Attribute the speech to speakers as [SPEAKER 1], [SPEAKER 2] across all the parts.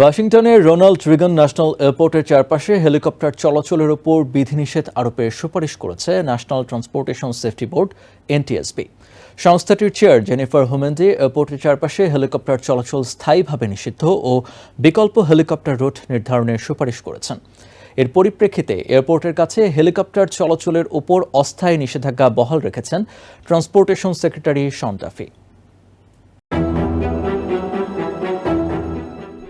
[SPEAKER 1] ওয়াশিংটনের Ronald রিগন national এয়ারপোর্টের চারপাশে হেলিকপ্টার চলাচলের ওপর বিধিনিষেধ আরোপের সুপারিশ করেছে national transportation safety board, NTSB. সংস্থাটির চেয়ার জেনিফার হোমেন্ডি এয়ারপোর্টের চারপাশে হেলিকপ্টার চলাচল স্থায়ীভাবে নিষিদ্ধ ও বিকল্প হেলিকপ্টার রুট নির্ধারণের সুপারিশ করেছেন। এর পরিপ্রেক্ষিতে এয়ারপোর্টের কাছে হেলিকপ্টার চলাচলের ওপর অস্থায়ী নিষেধাজ্ঞা বহাল রেখেছেন ট্রান্সপোর্টেশন সেক্রেটারি শন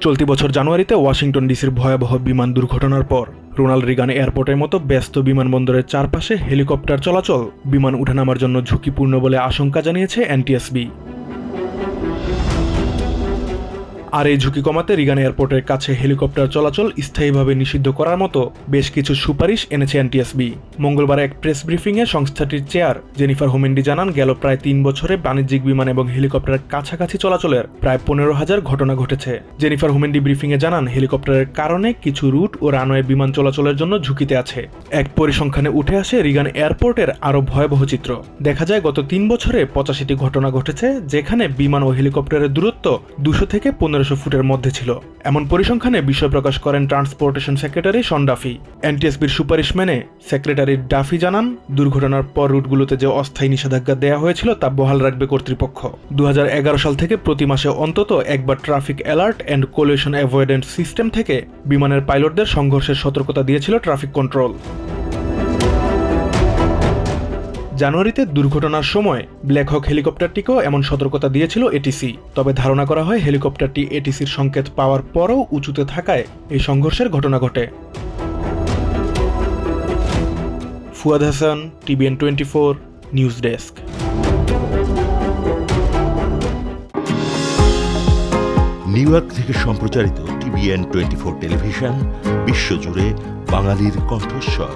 [SPEAKER 2] চলতি বছর জানুয়ারিতে ওয়াশিংটন ডিসির ভয়াবহ বিমান দুর্ঘটনার পর রোনাল্ড রিগান এয়ারপোর্টের মতো ব্যস্ত বিমানবন্দরের চারপাশে হেলিকপ্টার চলাচল বিমান উঠানামার জন্য ঝুঁকিপূর্ণ বলে আশঙ্কা জানিয়েছে এনটিএসবি। আর এই ঝুঁকি কমাতে রিগান এয়ারপোর্টের কাছে হেলিকপ্টার চলাচল স্থায়ীভাবে নিষিদ্ধ করার মতো বেশ কিছু সুপারিশ এনেছে এনটিএসবি। মঙ্গলবার এক প্রেস ব্রিফিংয়ে সংস্থাটির চেয়ার জেনিফার হোমেন্ডি জানান, গেল প্রায় তিন বছরে বাণিজ্যিক বিমান এবং হেলিকপ্টারের কাছাকাছি চলাচলের প্রায় পনেরো হাজার ঘটনা ঘটেছে। জেনিফার হোমেন্ডি ব্রিফিংয়ে জানান, হেলিকপ্টারের কারণে কিছু রুট ও রানওয়ে বিমান চলাচলের জন্য ঝুঁকিতে আছে। এক পরিসংখ্যানে উঠে আসে, রিগান এয়ারপোর্টের আরও ভয়াবহ চিত্র। দেখা যায়, গত তিন বছরে পঁচাশিটি ঘটনা ঘটেছে, যেখানে বিমান ও হেলিকপ্টারের দূরত্ব দুশো থেকে পনেরোশো ফুটের মধ্যে ছিল। এমন পরিসংখ্যানে বিষয় প্রকাশ করেন ট্রান্সপোর্টেশন সেক্রেটারি শন ডাফি। এনটিএসবির সুপারিশ মেনে সেক্রেটারি ডাফি জানান, দুর্ঘটনার পর রুটগুলোতে যে অস্থায়ী নিষেধাজ্ঞা দেওয়া হয়েছিল তা বহাল রাখবে কর্তৃপক্ষ। দু হাজার এগারো সাল থেকে প্রতি মাসে অন্তত একবার traffic alert and collision avoidance system থেকে বিমানের পাইলটদের সংঘর্ষের সতর্কতা দিয়েছিল ট্রাফিক কন্ট্রোল। জানুয়ারিতে দুর্ঘটনার সময় ব্ল্যাক হক হেলিকপ্টারটিকেও এমন সতর্কতা দিয়েছিল এটিসি তবে ধারণা করা হয় হেলিকপ্টারটি এটিসির সংকেত পাওয়ার পরও উঁচুতে থাকায় এই সংঘর্ষের ঘটনা ঘটে। Fuad Hasan TVN twenty four news desk
[SPEAKER 3] New York থেকে সম্প্রচারিত টিভিএন টোয়েন্টি ফোর টেলিভিশন, বিশ্বজুড়ে বাঙালির কণ্ঠস্বর।